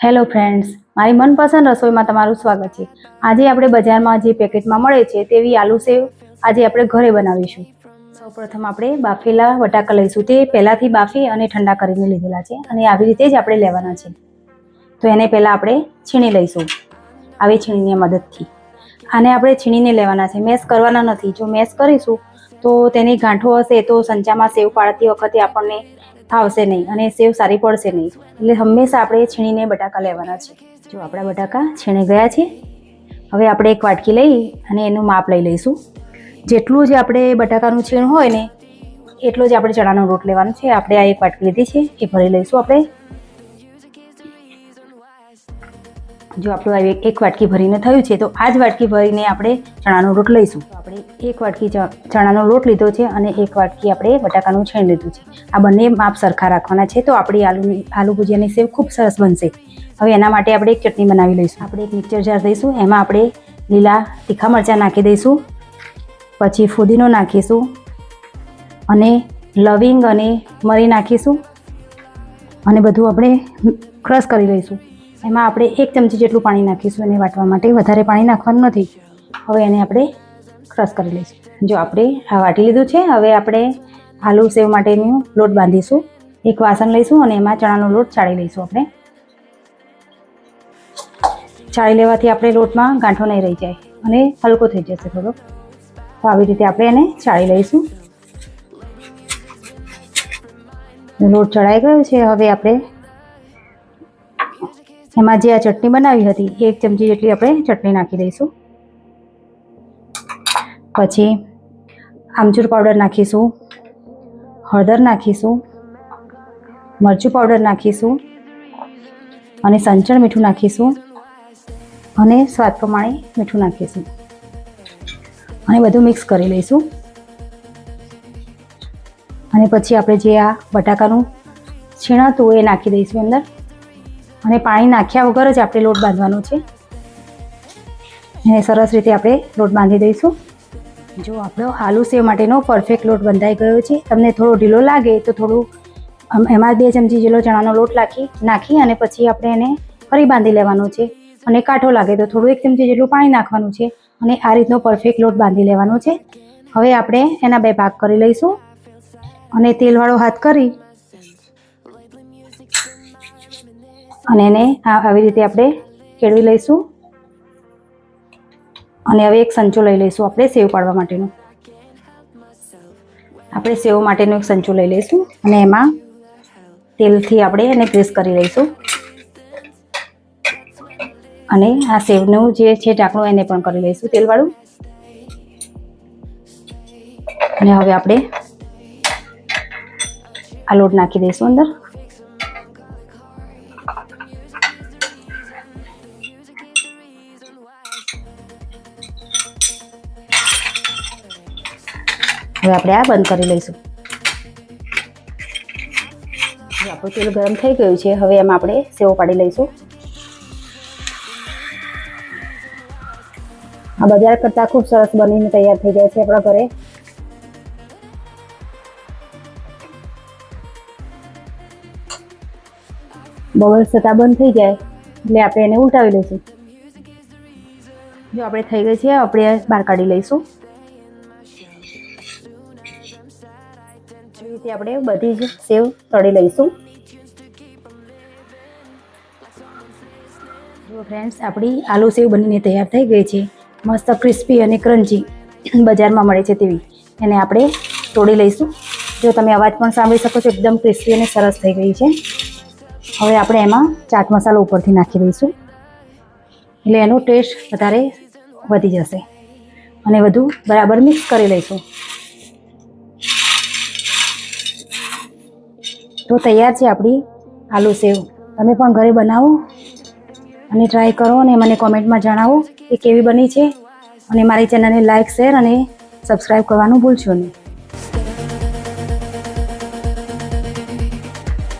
Hello friends મારી મનપસંદ રસોઈમાં તમારું સ્વાગત છે. આજે આપણે બજારમાં જે પેકેટમાં મળે છે તેવી આલુ સેવ આજે આપણે ઘરે બનાવીશું. સૌપ્રથમ આપણે બાફેલા બટાકા લઈશું. તે પહેલાંથી બાફી અને ઠંડા કરીને લીધેલા છે અને આવી રીતે જ આપણે લેવાના છે. તો એને પહેલાં આપણે છીણી લઈશું. આવી છીણીની મદદથી. આને આપણે છીણીને લેવાના છે. મેશ કરવાના નથી. જો મેશ કરીશું તો તેની ગાંઠો હશે તો સંચામાં સેવ પાડતી વખતે આપણને ફાવશે નહીં અને સેવ સારી પડશે નહીં. એટલે હંમેશા આપણે છીણીને બટાકા લેવાના છે. જો આપણા બટાકા છીણી ગયા છે, હવે આપણે એક વાટકી લઈ અને એનું માપ લઈ લઈશું. જેટલું જે આપણે બટાકાનું છીણ હોય ને, એટલો જ આપણે ચણાનો રોટ લેવાનો છે. આપણે આ એક વાટકી લીધી છે, એ ભરી લઈશું આપણે. જો આપણું એક વાટકી ભરીને થયું છે, તો આ જ વાટકી ભરીને આપણે ચણાનો લોટ લઈશું. આપણે એક વાટકી ચણાનો લોટ લીધો છે અને એક વાટકી આપણે બટાકાનું છેણ લીધું છે. આ બંને માપ સરખા રાખવાના છે, તો આપણી આલુની, આલુ ભુજિયાની સેવ ખૂબ સરસ બનશે. હવે એના માટે આપણે એક ચટણી બનાવી લઈશું. આપણે એક મિક્સર જાર દઈશું, એમાં આપણે લીલા તીખા મરચાં નાખી દઈશું, પછી ફુદીનો નાખીશું, અને લવિંગ અને મરી નાખીશું, અને બધું આપણે ક્રશ કરી લઈશું. એમાં આપણે એક ચમચી જેટલું પાણી નાખીશું, એને વાટવા માટે વધારે પાણી નાખવાનું નથી. હવે એને આપણે ક્રશ કરી લઈશું. જો આપણે આ વાટી લીધું છે, હવે આપણે આલુ સેવ માટેનું લોટ બાંધીશું. એક વાસણ લઈશું અને એમાં ચણાનો લોટ ચાળી લઈશું આપણે. ચાળી લેવાથી આપણે લોટમાં ગાંઠો નહીં રહી જાય અને હલકો થઈ જશે થોડો તો આવી રીતે આપણે એને ચાળી લઈશું. લોટ ચડાઈ ગયો છે, હવે આપણે એમાં જે આ ચટણી બનાવી હતી, એક ચમચી જેટલી આપણે ચટણી નાખી દઈશું. પછી આમચૂર પાવડર નાખીશું, હળદર નાખીશું, મરચું પાવડર નાખીશું અને સંચળ મીઠું નાખીશું અને સ્વાદ પ્રમાણે મીઠું નાખીશું. અને બધું મિક્સ કરી લઈશું. અને પછી આપણે જે આ બટાકાનું છીણ હતું એ નાખી દઈશું અંદર. અને પાણી નાખ્યા વગર જ આપણે લોટ બાંધવાનો છે. એને સરસ રીતે આપણે લોટ બાંધી દઈશું. જો આપણો આલુ સેવ માટેનો પરફેક્ટ લોટ બંધાઈ ગયો છે. તમને થોડો ઢીલો લાગે તો થોડું એમાં બે ચમચી જેટલો ચણાનો લોટ નાખી નાખી અને પછી આપણે એને ફરી બાંધી લેવાનો છે. અને કાઠો લાગે તો થોડું એક ચમચી જેટલું પાણી નાખવાનું છે. અને આ રીતનો પરફેક્ટ લોટ બાંધી લેવાનો છે. હવે આપણે એના બે ભાગ કરી લઈશું. અને તેલવાળો હાથ કરી અને એને આવી રીતે આપણે કેળવી લઈશું. અને હવે એક સંચો લઈ લઈશું આપણે સેવ પાડવા માટેનું. આપણે સેવ માટેનો એક સંચો લઈ લઈશું અને એમાં તેલથી આપણે એને પ્રેસ કરી લઈશું. અને આ સેવનું જે છે ઢાંકણું એને પણ કરી લઈશું તેલવાળું. અને હવે આપણે આ લોટ નાખી દઈશું અંદર. હવે આપણે આ બંધ કરી લઈશું. આપણું તેલ ગરમ થઈ ગયું છે. હવે એમાં આપણે સેવ પાડી લઈશું. આ બજાર કરતાં ખૂબ સરસ બનીને તૈયાર થઈ જાય છે આપણા ઘરે. બબલ થતાં બંધ થઈ જાય એટલે આપણે એને ઉલટાવી લઈશું. જો આપણે થઈ ગઈ છે, આપણે બહાર કાઢી લઈશું. રીતે આપણે બધી જ સેવ તળી લઈશું. જો ફ્રેન્ડ્સ આપણી આલુ સેવ બનીને તૈયાર થઈ ગઈ છે. મસ્ત ક્રિસ્પી અને ક્રન્ચી બજારમાં મળે છે તેવી. એને આપણે તોડી લઈશું. જો તમે અવાજ પણ સાંભળી શકો છો, એકદમ ક્રિસ્પી અને સરસ થઈ ગઈ છે. હવે આપણે એમાં ચાટ મસાલો ઉપરથી નાખી દઈશું. એટલે એનો ટેસ્ટ વધારે વધી જશે. અને બધું બરાબર મિક્સ કરી લઈશું. તો તૈયાર છે આપણી આલુ સેવ. તમે પણ ઘરે બનાવો અને ટ્રાય કરો અને મને કોમેન્ટમાં જણાવો કે કેવી બની છે. અને મારી ચેનલને લાઇક શેર અને સબસ્ક્રાઈબ કરવાનું ભૂલશો નહીં.